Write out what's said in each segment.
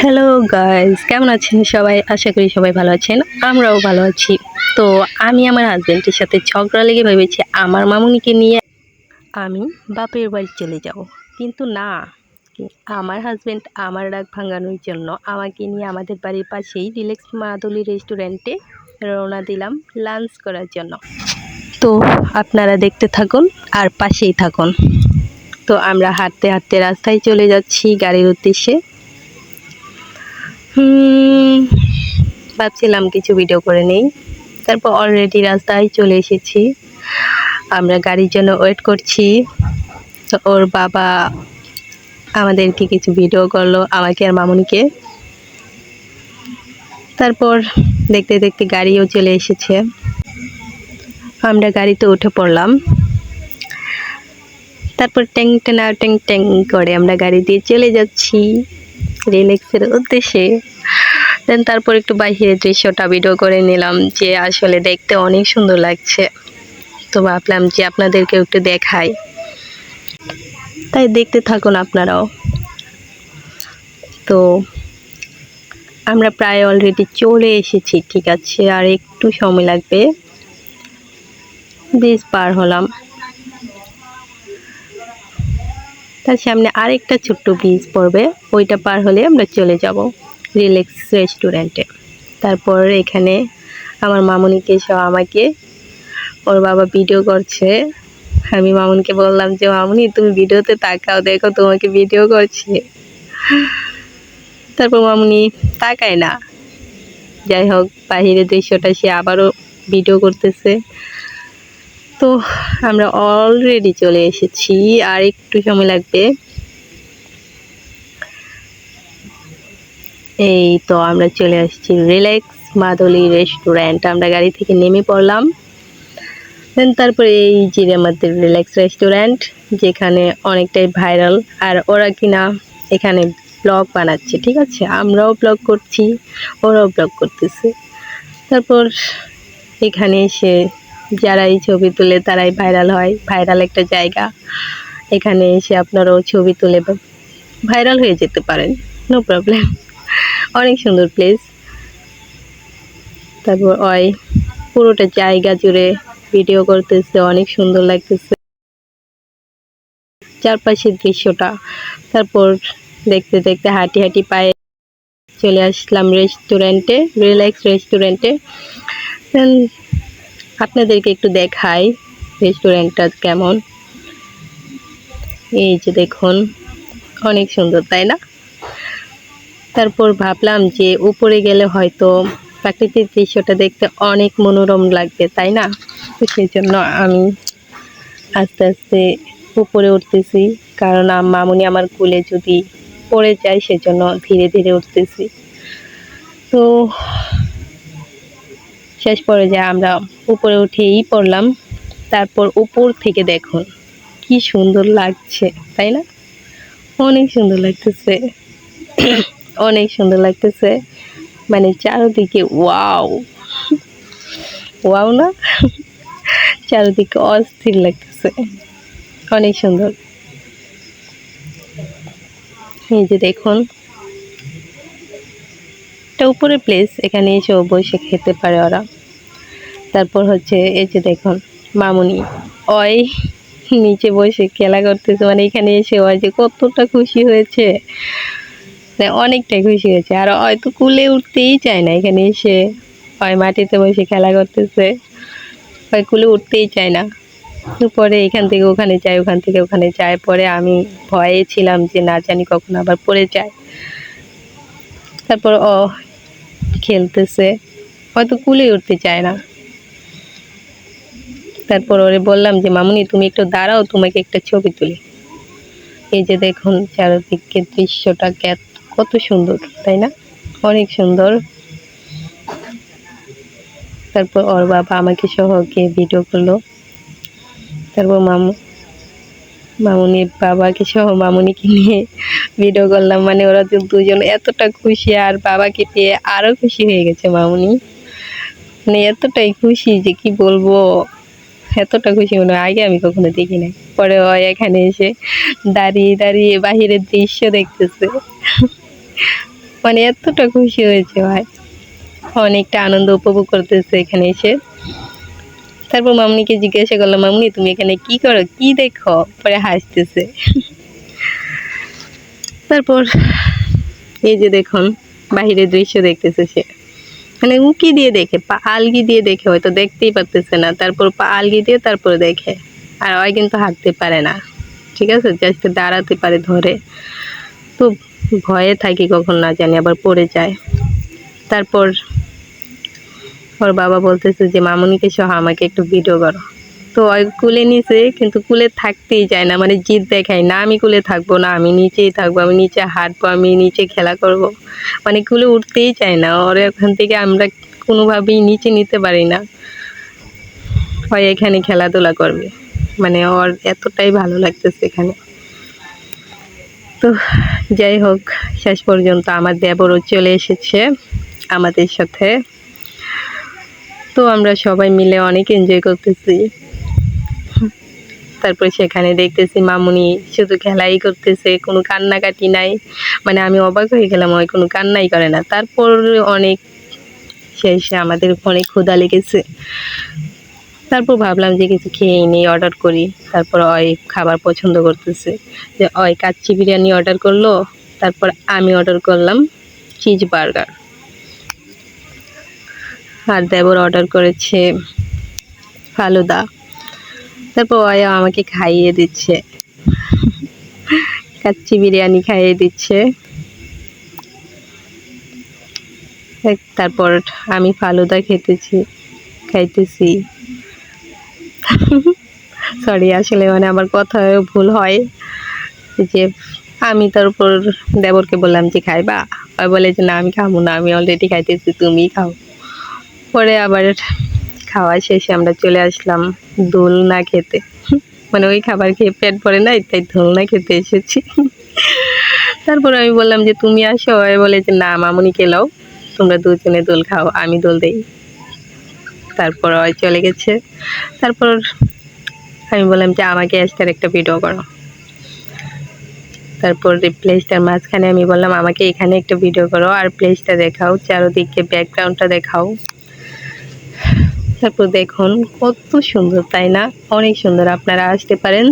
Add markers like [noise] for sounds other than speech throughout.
Hello guys কেমন আছেন সবাই? আশা করি সবাই ভালো আছেন। আমরাও ভালো আছি। তো আমি আমার হাজব্যান্ডের সাথে ঝগড়া লেগে ভেবেছি। আমার মামুনিকে নিয়ে আমি বাপের বাড়ি চলে যাব। কিন্তু না, আমার হাজব্যান্ড আমার রাগ ভাঙানোর জন্য আমাকে নিয়ে আমাদের বাড়ির পাশেই রিল্যাক্স মাদুলি রেস্টুরেন্টে রওনা দিলাম লাঞ্চ করার জন্য। তো আপনারা দেখতে থাকুন আর পাশেই থাকুন। তো আমরা হাঁটতে হাঁটতে রাস্তায় চলে যাচ্ছি গাড়ির উদ্দেশ্যে। ভাবছিলাম কিছু ভিডিও করে নেই। তারপর অলরেডি রাস্তায় চলে এসেছি। আমরা গাড়ির জন্য ওয়েট করছি। তো ওর বাবা আমাদেরকে কিছু ভিডিও করল, আমাকে আর মামুনিকে। তারপর দেখতে দেখতে গাড়িও চলে এসেছে। আমরা গাড়িতে উঠে পড়লাম। তারপর ট্যাং টেনা ট্যাং ট্যাং করে আমরা গাড়ি দিয়ে চলে যাচ্ছি। রিল্যাক্সের উদ্দেশ্যে। দেন তারপর একটু বাইরের দৃশ্যটা ভিডিও করে নিলাম যে আসলে দেখতে অনেক সুন্দর লাগছে। তো ভাবলাম যে আপনাদেরকে একটু দেখাই। তাই দেখতে থাকুন আপনারাও। তো আমরা প্রায় অলরেডি চলে এসেছি, ঠিক আছে? আর একটু সময় লাগবে। ব্রিজ পার হলাম। তার সামনে আরেকটা ছোট্ট ব্রিজ পড়বে। ওইটা পার হলে আমরা চলে যাব রিল্যাক্স রেস্টুরেন্টে। তারপর এখানে আমার মামুনিকে সব আমাকে, ওর বাবা ভিডিও করছে। আমি মামুনিকে বললাম যে, মামুনি, তুমি ভিডিওতে তাকাও, দেখো তোমাকে ভিডিও করছে। তারপর মামুনি, তাকায় না। যাই হোক বাহিরের দৃশ্যটা সে আবারও ভিডিও করতেছে। তো আমরা অলরেডি চলে এসেছি, আর একটু সময় লাগবে। এই তো আমরা চলে আসছি রিল্যাক্স মাদলি রেস্টুরেন্ট। আমরা গাড়ি থেকে নেমে পড়লাম। দেন তারপরে এই যে আমাদের রিল্যাক্স রেস্টুরেন্ট, যেখানে অনেকটাই ভাইরাল। আর ওরা কিনা এখানে ব্লগ বানাচ্ছে, ঠিক আছে? আমরাও ব্লগ করছি, ওরাও ব্লগ করতেছে। তারপর এখানে এসে যারা এই ছবি তুলে তারাই ভাইরাল হয়। ভাইরাল একটা জায়গা। এখানে এসে আপনারাও ছবি তুলে ভাইরাল হয়ে যেতে পারেন। নো প্রবলেম অনেক সুন্দর প্লেস তারপর ওই পুরোটা জায়গা জুড়ে ভিডিও করতেছে, অনেক সুন্দর লাগতেছে। চারপাশের দৃশ্যটা। তারপর দেখতে দেখতে হাঁটি হাঁটি পায়ে চলে আসলাম রেস্টুরেন্টে রিল্যাক্স রেস্টুরেন্টে আপনাদেরকে একটু দেখাই রেস্টুরেন্টটা কেমন। এই যে দেখুন, অনেক সুন্দর, তাই না? তারপর ভাবলাম যে উপরে গেলে হয়তো প্রাকৃতিক দৃশ্যটা দেখতে অনেক মনোরম লাগবে, তাই না? তো সেই জন্য আমি আস্তে আস্তে উপরে উঠতেছি, কারণ মামুনি আমার কুলে যদি পড়ে যায়, সেজন্য ধীরে ধীরে উঠতেছি। তো শেষ পর্যায়ে আমরা উপরে উঠেই পড়লাম। তারপর উপর থেকে দেখুন কি সুন্দর লাগছে, তাই না? অনেক সুন্দর লাগতেছে। [coughs] অনেক সুন্দর লাগতেছে। মানে চারোদিকে ওয়াও। ওয়াও না? [laughs] চারোদিকে অস্থির লাগতেছে। অনেক সুন্দর। এই যে দেখুন। এটা উপরে প্লেস এখানে এসে বসে খেতে পারে ওরা। তারপর হচ্ছে, এই যে দেখুন, মামুনি। ওই নিচে বসে খেলা করতেছে মানে এখানে এসে ওই যে কতটা খুশি হয়েছে। মানে অনেকটাই খুশি হয়েছে। আর হয়তো কুলে উঠতেই চায় না, এখানে এসে হয় মাটিতে বসে খেলা করতেছে। হয় কুলে উঠতেই চায় না। পরে এখান থেকে ওখানে যায়, ওখান থেকে ওখানে যায়। পরে আমি ভয়ে ছিলাম যে না জানি কখন আবার পড়ে যায়। তারপর ও খেলতেছে। হয়তো কুলে উঠতে চায় না। তারপর ওরে বললাম যে, মামুনি, তুমি একটু দাঁড়াও, তোমাকে একটা ছবি তুলি। এই যে দেখুন চারদিকে দৃশ্যটা কে- কত সুন্দর, তাই না? অনেক সুন্দর। তারপর ওর বাবা আমাকে সহ গিয়ে ভিডিও করল। তারপর মামু মামুনির বাবাকে সহ মামুনিকে নিয়ে ভিডিও করলাম। মানে ওরা দুজন এতটা খুশি, আর বাবাকে পেয়ে আরও খুশি হয়ে গেছে মামুনি। মানে এতটাই খুশি যে কি বলব? এতটা খুশি মনে হয়। আগে আমি কখনো দেখি নাই। পরে ও এখানে এসে দাঁড়িয়ে দাঁড়িয়ে বাহিরের দৃশ্য দেখতেছে। মানে এতটা খুশি হয়েছে ভাই। অনেকটা আনন্দ উপভোগ করতেছে এখানে এসে। তারপর মামনিকে জিজ্ঞাসা করলাম, মামনি, তুমি এখানে কি করো? কি দেখো? পরে হাসতেছে। তারপর এই যে দেখুন, বাহিরের দৃশ্য দেখতেছে সে। মানে উকি দিয়ে দেখে, পা আলগি দিয়ে দেখে হয়তো দেখতেই পারতেছে না, তারপর পা আলগি দিয়ে তারপরে দেখে। আর ওই কিন্তু হাঁটতে পারে না, ঠিক আছে? জাস্ট দাঁড়াতে পারে ধরে। তো ভয়ে থাকি কখন না জানি, আবার পড়ে যায়। তারপর ওর বাবা বলতেছে যে, মামুনিকে সহ আমাকে একটু ভিডিও করো। তো কুলে নিছে কিন্তু কুলে থাকতেই যায় না মানে জিদ দেখায় না আমি কুলে থাকব না, আমি নিচেই থাকব, আমি নিচে হাঁটবো, আমি নিচে খেলা করব। মানে কুলে উঠতেই চায় না, ওর এখান থেকে আমরা কোনোভাবেই নিচে নিতে পারি না। হয় এখানে খেলাধুলা করবে মানে ওর এতটাই ভালো লাগতেছে এখানে। তো যাই হোক, শেষ পর্যন্ত আমার দেবরও চলে এসেছে আমাদের সাথে। তো আমরা সবাই মিলে অনেক এনজয় করতেছি। তারপর সেখানে দেখতেছি মামুনি শুধু খেলাই করতেছে, কোনো কান্নাকাটি নাই। মানে আমি অবাক হয়ে গেলাম ওই কোনো কান্নাই করে না। তারপর অনেক শেষে আমাদের অনেক ক্ষুধা লেগেছে। তারপর ভাবলাম যে কিছু খেয়ে নিই অর্ডার করি। তারপর ওই খাবার পছন্দ করতেছে। যে ওই কাচ্চি বিরিয়ানি অর্ডার করল, তারপর আমি অর্ডার করলাম চিজ বার্গার আর দেবর অর্ডার করেছে ফালুদা। তারপর ওই আমাকে খাইয়ে দিচ্ছে। কাচ্চি বিরিয়ানি খাইয়ে দিচ্ছে। তারপর আমি ফালুদা খেতেছি, খাইতেছি। সরি আসলে মানে আমার কথায় ভুল হয়। যে আমি তারপর দেবরকে বললাম যে, খাইবা? ওই বলে যে, না, আমি খাব না, আমি অলরেডি খাইতেছি তুমি খাও। পরে আবার খাওয়া শেষে আমরা চলে আসলাম দোলনা খেতে। মানে ওই খাবার খেয়ে পেট ভরে নাই, তাই দোলনা খেতে এসেছি। তারপর আমি বললাম যে, তুমি আসো। বলে যে, না মামুনি খেলাও তোমরা দুজনে দোল খাও, আমি দোল দেই। তারপর ওই চলে গেছে। তারপর আমি বললাম যে, আমাকে আজকের একটা ভিডিও করো। তারপর প্লেসটার মাঝখানে আমি বললাম, আমাকে এখানে একটা ভিডিও করো, আর প্লেসটা দেখাও, চারোদিকে ব্যাকগ্রাউন্ডটা দেখাও। তারপর দেখুন, কত সুন্দর, তাই না? অনেক সুন্দর, আপনারা আসতে পারেন,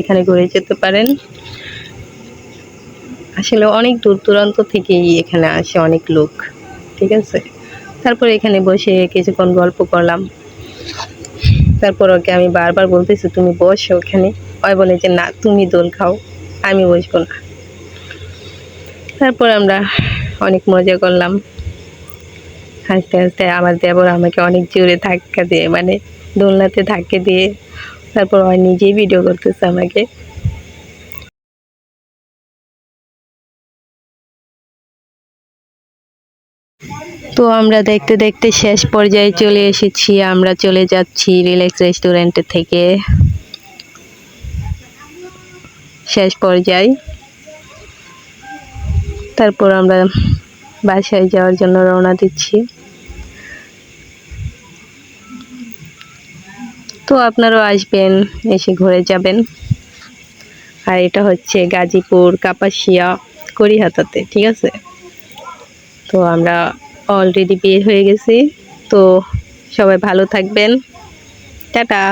এখানে ঘুরে যেতে পারেন। আসলে অনেক দূর দূরান্ত থেকেই এখানে আসে অনেক লোক, ঠিক আছে? তারপর এখানে বসে কিছুক্ষণ গল্প করলাম। তারপর ওকে আমি বারবার বলতেছি, তুমি বসো ওখানে। ওই বলে যে, না, তুমি দোল খাও, আমি বসবো না। তারপর আমরা অনেক মজা করলাম। হাসতে হাসতে আমার দেবর আমাকে অনেক জোরে ধাক্কা দিয়ে মানে দোলনাতে ধাক্কা দিয়ে তারপর ওই নিজেই ভিডিও করতেছে আমাকে। তো আমরা দেখতে দেখতে শেষ পর্যায়ে চলে এসেছি, আমরা চলে যাচ্ছি রিল্যাক্স রেস্টুরেন্ট থেকে। শেষ পর্যায়ে। তারপর আমরা বাসায় যাওয়ার জন্য রওনা দিচ্ছি। তো আপনারাও আসবেন, এসে ঘুরে যাবেন। আর এটা হচ্ছে গাজীপুর, কাপাসিয়া, করিহাতাতে, ঠিক আছে? তো আমরা অলরেডি বের হয়ে গেছি। তো সবাই ভালো থাকবেন। টাটা!